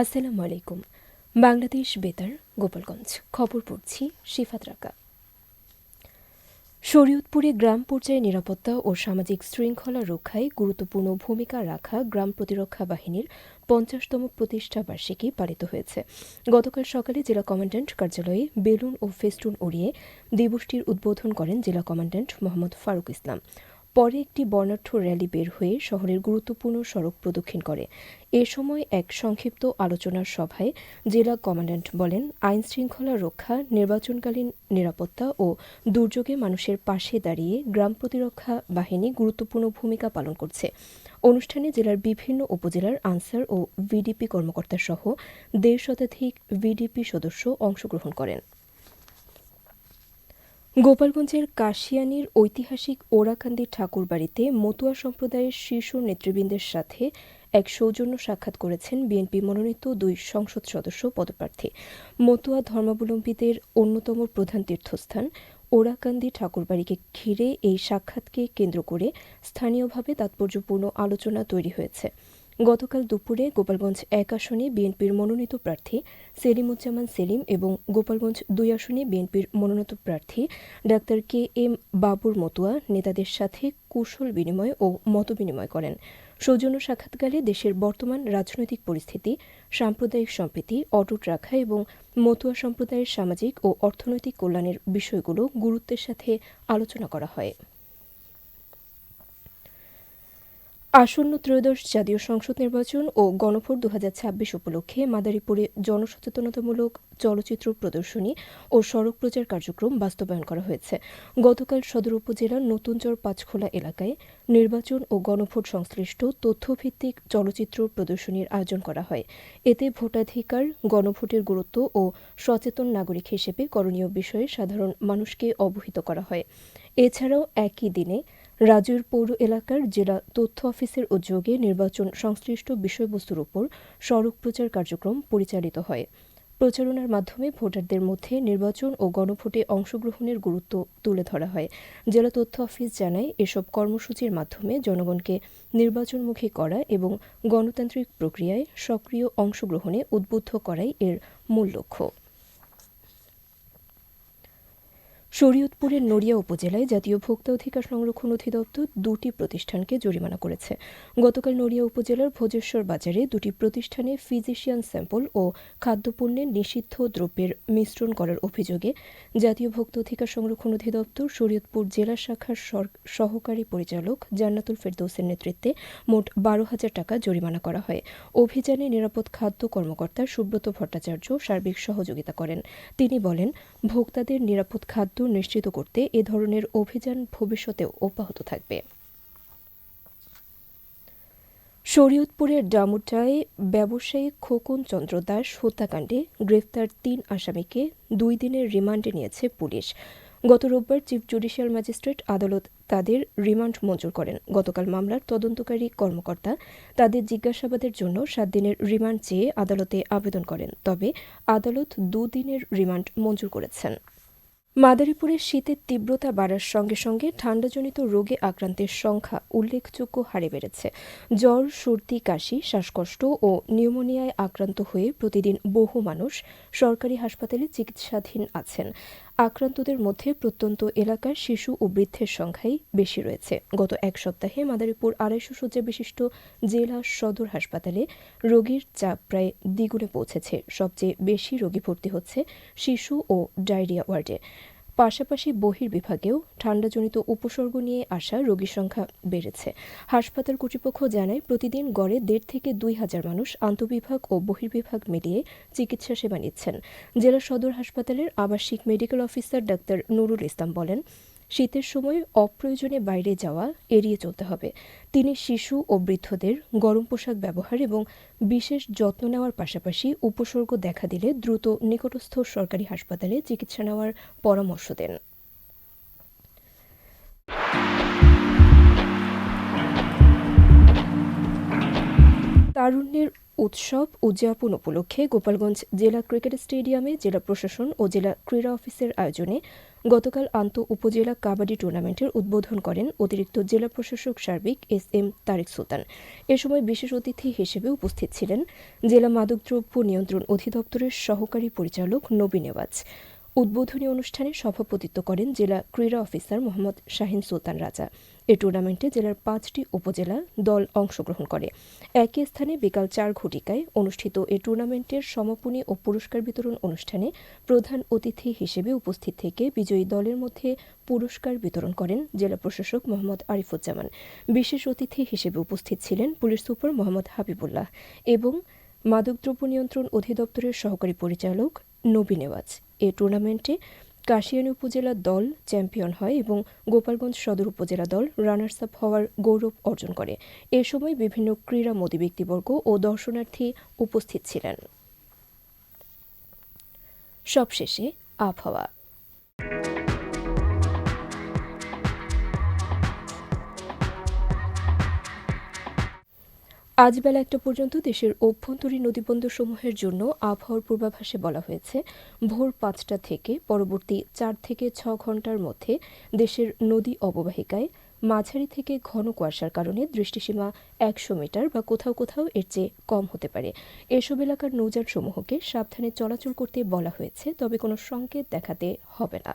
আসসালামু আলাইকুম। বাংলাদেশ বেতার, গোপালগঞ্জ। খবর পড়ছি শিফাত রাকা। শরীয়তপুরে গ্রাম পর্যায়ে নিরাপত্তা ও সামাজিক শৃঙ্খলা রক্ষায় গুরুত্বপূর্ণ ভূমিকা রাখা গ্রাম প্রতিরক্ষা বাহিনীর পঞ্চাশতম প্রতিষ্ঠা বার্ষিকী পালিত হয়েছে। গতকাল সকালে জেলা কমান্ড্যান্ট কার্যালয়ে বেলুন ও ফেস্টুন উড়িয়ে দিবসটির উদ্বোধন করেন জেলা কমান্ড্যান্ট মোহাম্মদ ফারুক ইসলাম। পরে একটি বর্ণাঢ্য র্যালি বের হয়ে শহরের গুরুত্বপূর্ণ সড়ক প্রদক্ষিণ করে। এ সময় এক সংক্ষিপ্ত আলোচনার সভায় জেলা কমান্ড্যান্ট বলেন, আইন শৃঙ্খলা রক্ষা, নির্বাচনকালীন নিরাপত্তা ও দুর্যোগে মানুষের পাশে দাঁড়িয়ে গ্রাম প্রতিরক্ষা বাহিনী গুরুত্বপূর্ণ ভূমিকা পালন করছে। অনুষ্ঠানে জেলার বিভিন্ন উপজেলার আনসার ও ভিডিপি কর্মকর্তা সহ দেড় শতাধিক ভিডিপি সদস্য অংশগ্রহণ করেন। গোপালগঞ্জের কাশিয়ানির ঐতিহাসিক ওরাকান্দি ঠাকুরবাড়িতে মতুয়া সম্প্রদায়ের শীর্ষ নেতৃবৃন্দের সাথে এক সৌজন্য সাক্ষাৎ করেছেন বিএনপি মনোনীত দুই সংসদ সদস্য পদপ্রার্থী। মতুয়া ধর্মাবলম্বীদের অন্যতম প্রধান তীর্থস্থান ওরাকান্দি ঠাকুরবাড়িকে ঘিরে এই সাক্ষাৎকে কেন্দ্র করে স্থানীয়ভাবে তাৎপর্যপূর্ণ আলোচনা তৈরি হয়েছে। গতকাল দুপুরে গোপালগঞ্জ এক আসনে বিএনপির মনোনীত প্রার্থী সেলিমুজ্জামান সেলিম এবং গোপালগঞ্জ দুই আসনে বিএনপির মনোনীত প্রার্থী ডাক্তার কে এম বাবুর মতুয়া নেতাদের সাথে কুশল বিনিময় ও মতবিনিময় করেন। সৌজন্য সাক্ষাৎকারে দেশের বর্তমান রাজনৈতিক পরিস্থিতি, সাম্প্রদায়িক সম্প্রীতি, অটুট রাখা এবং মতুয়া সম্প্রদায়ের সামাজিক ও অর্থনৈতিক কল্যাণের বিষয়গুলো গুরুত্বের সাথে আলোচনা করা হয়। আসন্ন ত্রয়োদশ জাতীয় সংসদ নির্বাচন ও গণভোট দু উপলক্ষে মাদারীপুরে জনসচেতনতামূলক চলচ্চিত্র প্রদর্শনী ও সড়ক প্রচার কার্যক্রম বাস্তবায়ন করা হয়েছে। গতকাল সদর উপজেলার নতুনচর পাঁচখোলা এলাকায় নির্বাচন ও গণভোট সংশ্লিষ্ট তথ্যভিত্তিক চলচ্চিত্র প্রদর্শনীর আয়োজন করা হয়। এতে ভোটাধিকার, গণভোটের গুরুত্ব ও সচেতন নাগরিক হিসেবে করণীয় বিষয়ে সাধারণ মানুষকে অবহিত করা হয়। এছাড়াও একই দিনে রাজুর পৌর এলাকার জেলা তথ্য অফিসের উদ্যোগে নির্বাচন সংশ্লিষ্ট বিষয়বস্তুর উপর সড়ক প্রচার কার্যক্রম পরিচালিত হয়। প্রচারণার মাধ্যমে ভোটারদের মধ্যে নির্বাচন ও গণভোটে অংশগ্রহণের গুরুত্ব তুলে ধরা হয়। জেলা তথ্য অফিস জানায়, এসব কর্মসূচির মাধ্যমে জনগণকে নির্বাচনমুখী করা এবং গণতান্ত্রিক প্রক্রিয়ায় সক্রিয় অংশগ্রহণে উদ্বুদ্ধ করাই এর মূল লক্ষ্য। শরীয়তপুরের নড়িয়া উপজেলায় জাতীয় ভোক্তা অধিকার সংরক্ষণ অধিদপ্তর দুটি প্রতিষ্ঠানকে জরিমানা করেছে। গতকাল নড়িয়া উপজেলার ভোজেশ্বর বাজারে দুটি প্রতিষ্ঠানে ফিজিশিয়ান স্যাম্পল ও খাদ্যপণ্যে নিষিদ্ধ দ্রব্যের মিশ্রণ করার অভিযোগে জাতীয় ভোক্তা অধিকার সংরক্ষণ অধিদপ্তর শরীয়তপুর জেলা শাখার সহকারী পরিচালক জান্নাতুল ফেরদৌসের নেতৃত্বে মোট বারো হাজার টাকা জরিমানা করা হয়। অভিযানে নিরাপদ খাদ্য কর্মকর্তা সুব্রত ভট্টাচার্য সার্বিক সহযোগিতা করেন। তিনি বলেন, ভোক্তাদের নিরাপদ খাদ্য নিশ্চিত করতে এ ধরনের অভিযান ভবিষ্যতেও অব্যাহত থাকবে। শরীয়তপুরের ডামুটায় ব্যবসায়ী খোকন চন্দ্র দাস হত্যাকাণ্ডে গ্রেফতার তিন আসামিকে দুই দিনের রিমান্ডে নিয়েছে পুলিশ। গত রোববার চিফ জুডিশিয়াল ম্যাজিস্ট্রেট আদালত তাদের রিমান্ড মঞ্জুর করেন। গতকাল মামলার তদন্তকারী কর্মকর্তা তাদের জিজ্ঞাসাবাদের জন্য সাত দিনের রিমান্ড চেয়ে আদালতে আবেদন করেন। তবে আদালত দুদিনের রিমান্ড মঞ্জুর করেছেন। মাদারীপুরে শীতের তীব্রতা বাড়ার সঙ্গে সঙ্গে ঠান্ডাজনিত রোগে আক্রান্তের সংখ্যা উল্লেখযোগ্য হারে বেড়েছে। জ্বর, সর্দি, কাশি, শ্বাসকষ্ট ও নিউমোনিয়ায় আক্রান্ত হয়ে প্রতিদিন বহু মানুষ সরকারি হাসপাতালে চিকিৎসাধীন আছেন। আক্রান্তদের মধ্যে প্রত্যন্ত এলাকার শিশু ও বৃদ্ধের সংখ্যাই বেশি রয়েছে। গত এক সপ্তাহে মাদারীপুর আড়াইশো শয্যা বিশিষ্ট জেলা সদর হাসপাতালে রোগীর চাপ প্রায় দ্বিগুণে পৌঁছেছে। সবচেয়ে বেশি রোগী ভর্তি হচ্ছে শিশু ও ডায়রিয়া ওয়ার্ডে। পাশাপাশি বহির্বিভাগেও ঠান্ডাজনিত উপসর্গ নিয়ে আসা রোগীর সংখ্যা বেড়েছে। হাসপাতাল কর্তৃপক্ষ জানায়, প্রতিদিন গড়ে দেড় থেকে দুই হাজার মানুষ আন্তঃবিভাগ ও বহির্বিভাগ মিলিয়ে চিকিৎসা সেবা নিচ্ছেন। জেলা সদর হাসপাতালের আবাসিক medical officer doctor Nurul Islam বলেন শীতের সময় অপ্রয়োজনে বাইরে যাওয়া এড়িয়ে চলতে হবে। তিনি শিশু ও বৃদ্ধদের গরম পোশাক ব্যবহার এবং বিশেষ যত্ন নেওয়ার পাশাপাশি উপসর্গ দেখা দিলে দ্রুত নিকটস্থ সরকারি হাসপাতালে চিকিৎসা নেওয়ার পরামর্শ দেন। তারুণ্যের উৎসব উদযাপন উপলক্ষে গোপালগঞ্জ জেলা ক্রিকেট স্টেডিয়ামে জেলা প্রশাসন ও জেলা ক্রীড়া অফিসের আয়োজনে গতকাল আন্ত উপজেলা কাবাডি টুর্নামেন্টের উদ্বোধন করেন অতিরিক্ত জেলা প্রশাসক সার্বিক এস এম তারেক সুলতান। এ সময় বিশেষ অতিথি হিসেবে উপস্থিত ছিলেন জেলা মাদকদ্রব্য নিয়ন্ত্রণ অধিদপ্তরের সহকারী পরিচালক নবীন নেওয়াজ উদ্বোধনী অনুষ্ঠানে সভাপতিত্ব করেন জেলা ক্রীড়া অফিসার মোহাম্মদ শাহিন সুলতান রাজা। এ টুর্নামেন্টে জেলার পাঁচটি উপজেলা দল অংশগ্রহণ করে। একই স্থানে বিকাল চার ঘটিকায় অনুষ্ঠিত এ টুর্নামেন্টের সমাপনী ও পুরস্কার বিতরণ অনুষ্ঠানে প্রধান অতিথি হিসেবে উপস্থিত থেকে বিজয়ী দলের মধ্যে পুরস্কার বিতরণ করেন জেলা প্রশাসক মোহাম্মদ আরিফুজ্জামান। বিশেষ অতিথি হিসেবে উপস্থিত ছিলেন পুলিশ সুপার মোহাম্মদ হাবিবুল্লাহ এবং মাদকদ্রব্য নিয়ন্ত্রণ অধিদপ্তরের সহকারী পরিচালক নবী নেওয়াজ টুর্নামেন্টে কাশিয়ানী উপজেলা দল চ্যাম্পিয়ন হয় এবং গোপালগঞ্জ সদর উপজেলা দল রানার্স আপ হওয়ার গৌরব অর্জন করে। এ সময় বিভিন্ন ক্রীড়ামোদী ব্যক্তিবর্গ ও দর্শনার্থী উপস্থিত ছিলেন। সবশেষে আবহাওয়া। আজ বেলা একটা পর্যন্ত দেশের অভ্যন্তরীণ নদীবন্দরসমূহের জন্য আবহাওয়ার পূর্বাভাসে বলা হয়েছে, ভোর পাঁচটা থেকে পরবর্তী চার থেকে ছ ঘণ্টার মধ্যে দেশের নদী অববাহিকায় মাঝারি থেকে ঘন কুয়াশার কারণে দৃষ্টিসীমা একশো মিটার বা কোথাও কোথাও এর চেয়ে কম হতে পারে। এসব এলাকার নৌযানসমূহকে সাবধানে চলাচল করতে বলা হয়েছে, তবে কোনো সংকেত দেখাতে হবে না।